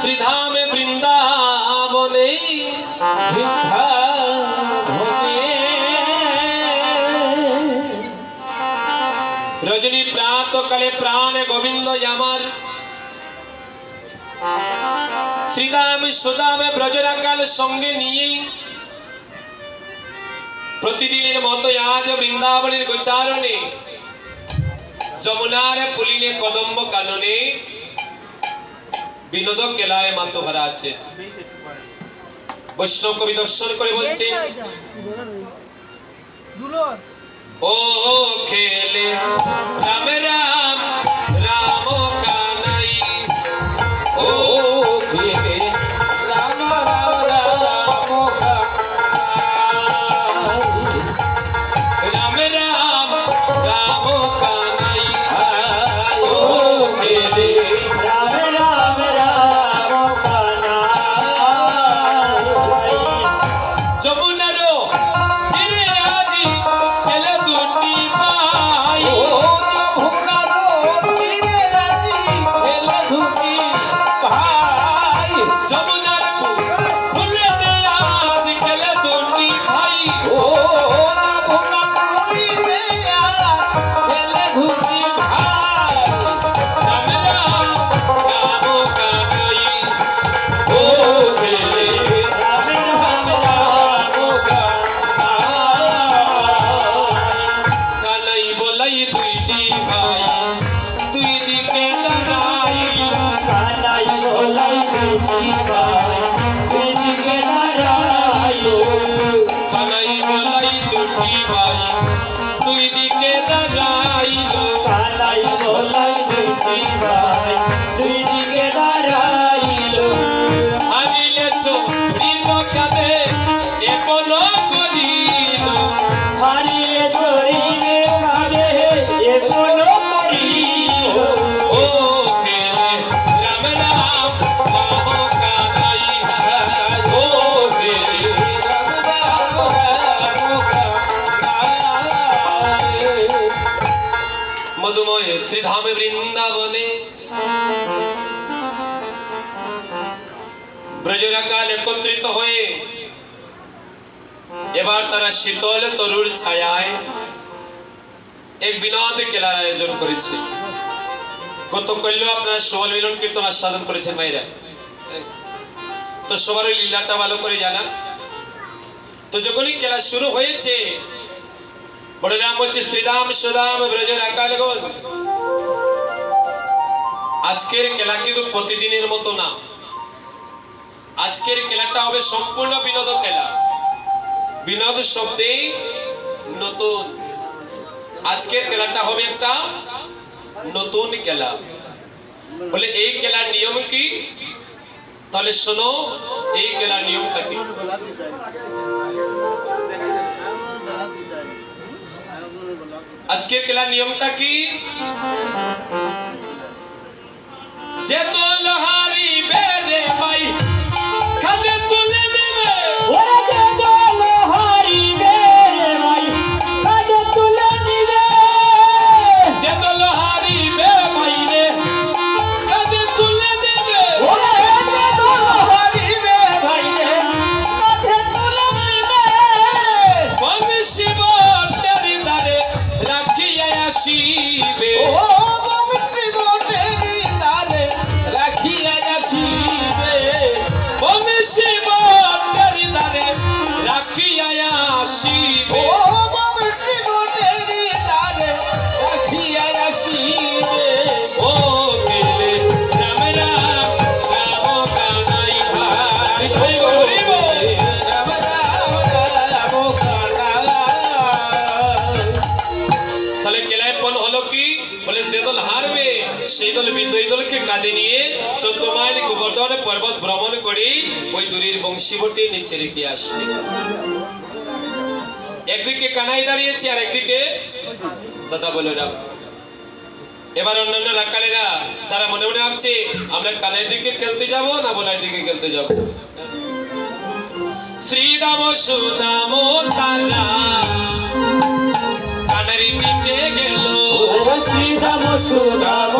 শ্রীধামে বৃন্দাবনে ভিক্ষা রজনী প্রাতকালে প্রাণে গোবিন্দ আমার শ্রীদাম সুদামে ব্রজরাকাল সঙ্গে নিয়েই প্রতিদিনের মতো আজ বৃন্দাবনের গোচারণে যমুনার পুলিনে কদম্ব কাননে বিনোদ কেলায় মাতোহারা আছে। বৈষ্ণব কবি দর্শন করে বলছে। ও খেলে। রাম রাম রাম। বৃন্দাবনে। ব্রজরাকাল একত্রিত হয়ে এবার তারা শীতল তরুর ছায়ায় এক বিনোদ খেলার আয়োজন করেছে। গত কল্য আপনারা সবল মিলন কীর্তন আস্বাদন করেছেন ভাইরা তো সবার ওই লীলাটা ভালো করে জানা তো যখনই খেলা শুরু হয়েছে বড় নাম হচ্ছে শ্রীরাম সুদাম ব্রজের আকাল আজকের খেলা কিন্তু প্রতিদিনের মতো না। আজকের খেলাটা হবে সম্পূর্ণ বিনোদ খেলা। বিনোদ শব্দে নতুন। আজকের খেলাটা হবে একটা নতুন খেলা। বলে এই খেলার নিয়ম কি? তাহলে শোনো, এই খেলার নিয়মটা কি? আজকের খেলার নিয়মটা কি? পর্বত ভ্রমণ করে, ওই দূরের বংশীবটি নিচে রেখে আসবে। একদিকে কানাই দাঁড়িয়েছে, আর একদিকে দাদা বলে রাম এবার অন্যান্য রাখালেরা তারা মনে মনে ভাবছে, আমরা কানের দিকে খেলতে যাব না বোলার দিকে খেলতে যাব? শ্রীদাম সুদাম তারা কানারি দিকে গেল। শ্রীরাম সুরাম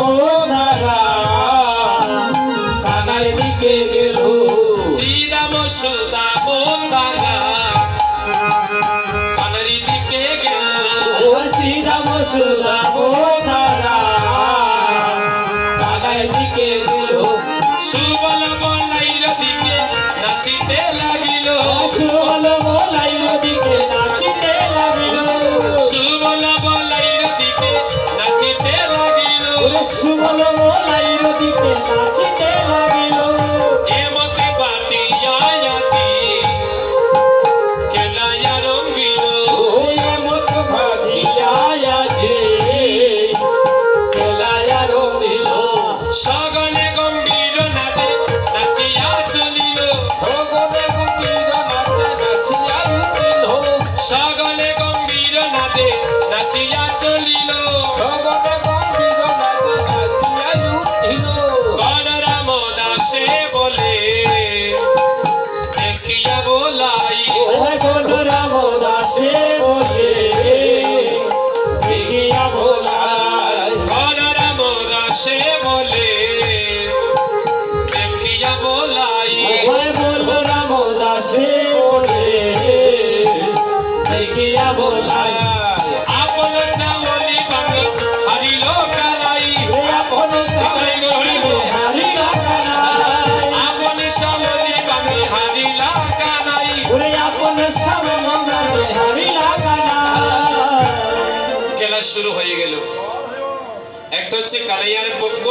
একটা হচ্ছে কানাইয়ার পক্ষ,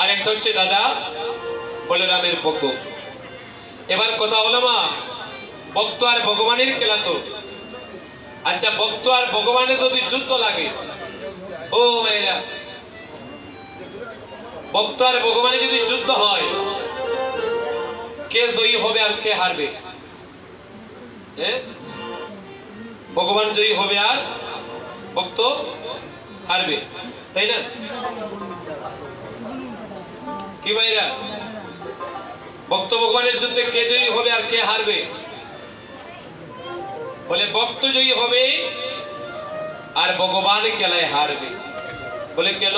আর একটা হচ্ছে দাদা বলরামের পক্ষ। এবার কথা হলো মা, ভক্ত আর ভগবানের খেলা তো। আচ্ছা ভক্ত আর ভগবানের যদি যুদ্ধ লাগে, ও মেয়েরা ভক্ত আর ভগবানের যদি যুদ্ধ হয়, কে জয়ী হবে আর কে হারবে? হ্যাঁ ভগবান জয়ী হবে আর ভক্ত হারবে। তাই না? কি ভাইরা? ভক্ত ভগবানের যুদ্ধে কে জয়ী হবে আর কে হারবে? বলে, ভক্ত জয়ী হবে আর ভগবান খেলায় হারবে। বলে, কেন?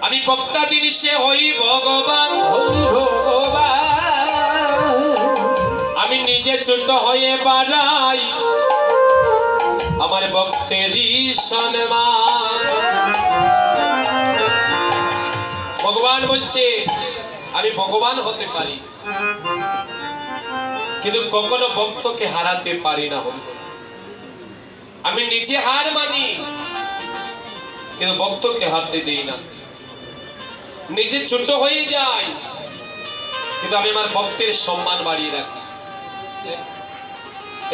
আমি বক্তা জিনিসে হই ভগবান ভগবান। আমি নিজে ছোট হয়ে বাড়াই। আমার ভক্তেরই ভগবান বলছে, আমি ভগবান হতে পারি, কিন্তু কখনো ভক্তকে হারাতে পারি না হরি বল। আমি নিজে হার মানি, কিন্তু ভক্তকে হারতে দেই না। নিজে ছোট হয়ে যায় কিন্তু আমি আমার ভক্তের সম্মান বাড়িয়ে রাখি।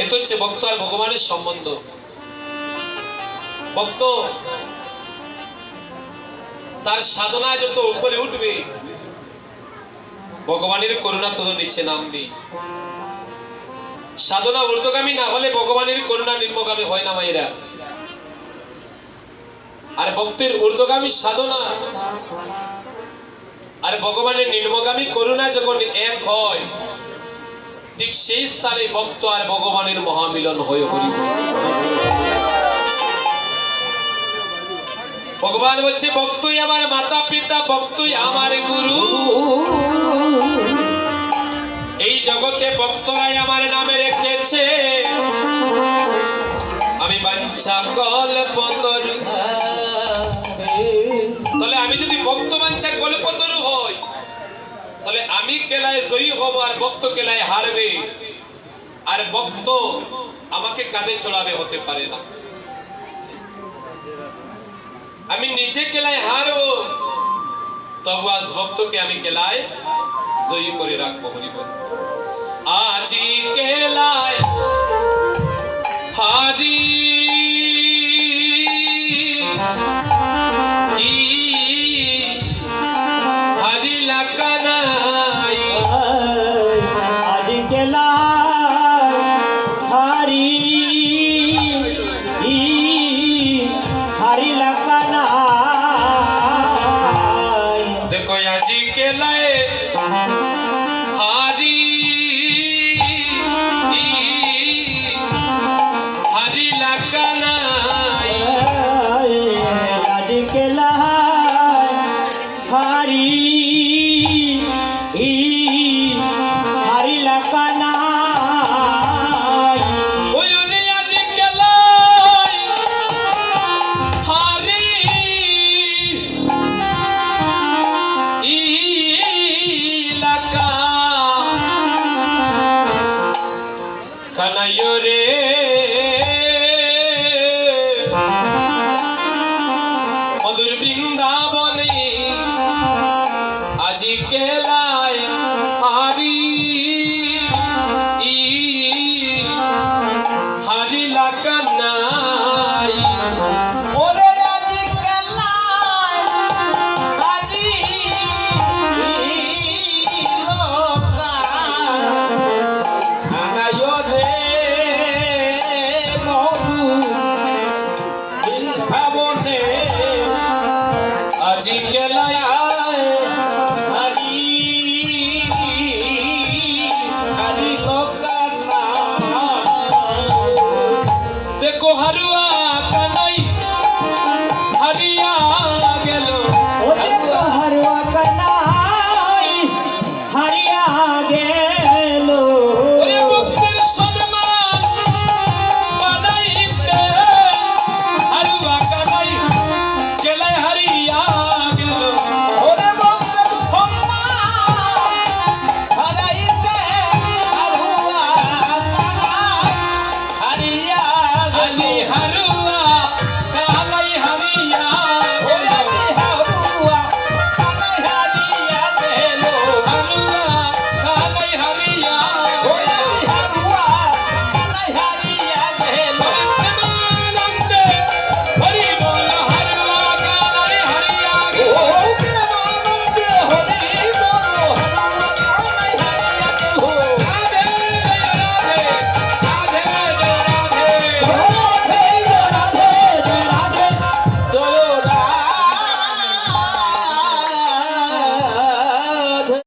এটা হচ্ছে ভক্ত আর ভগবানের সম্বন্ধ। ভক্ত, তার সাধনা যত উপরে উঠবে, ভগবানের করুণা তত নিচে নামবে সাধনা ঊর্ধ্বগামী না হলে ভগবানের করুণা নিম্নগামী হয় না মায়েরা আর ভক্তের ঊর্ধ্বগামী সাধনা আর ভগবানের নিম্নগামী করুণা যখন এক হয়, ঠিক সেই স্থানে ভক্ত আর ভগবানের মহামিলন হয়ে হরি। ভগবান বলছে, ভক্তই আমার মাতা পিতা ভক্তই আমার গুরু। এই জগতে ভক্তরাই আমার নামে রেখেছে। আমি তরু। তাহলে আমি যদি ভক্ত বাঞ্ছা কল্প তরু হই, তাহলে আমি কেলায় জয়ী হব আর ভক্ত কেলায় হারবে। আর ভক্ত আমাকে কাঁধে চড়াবে হতে পারে না। আমি নিজে কেলাই হারব তবু আজ ভক্তকে আমি কেলাই জয়ী করে রাখব হরিব আজি কেলাই হারি বানায়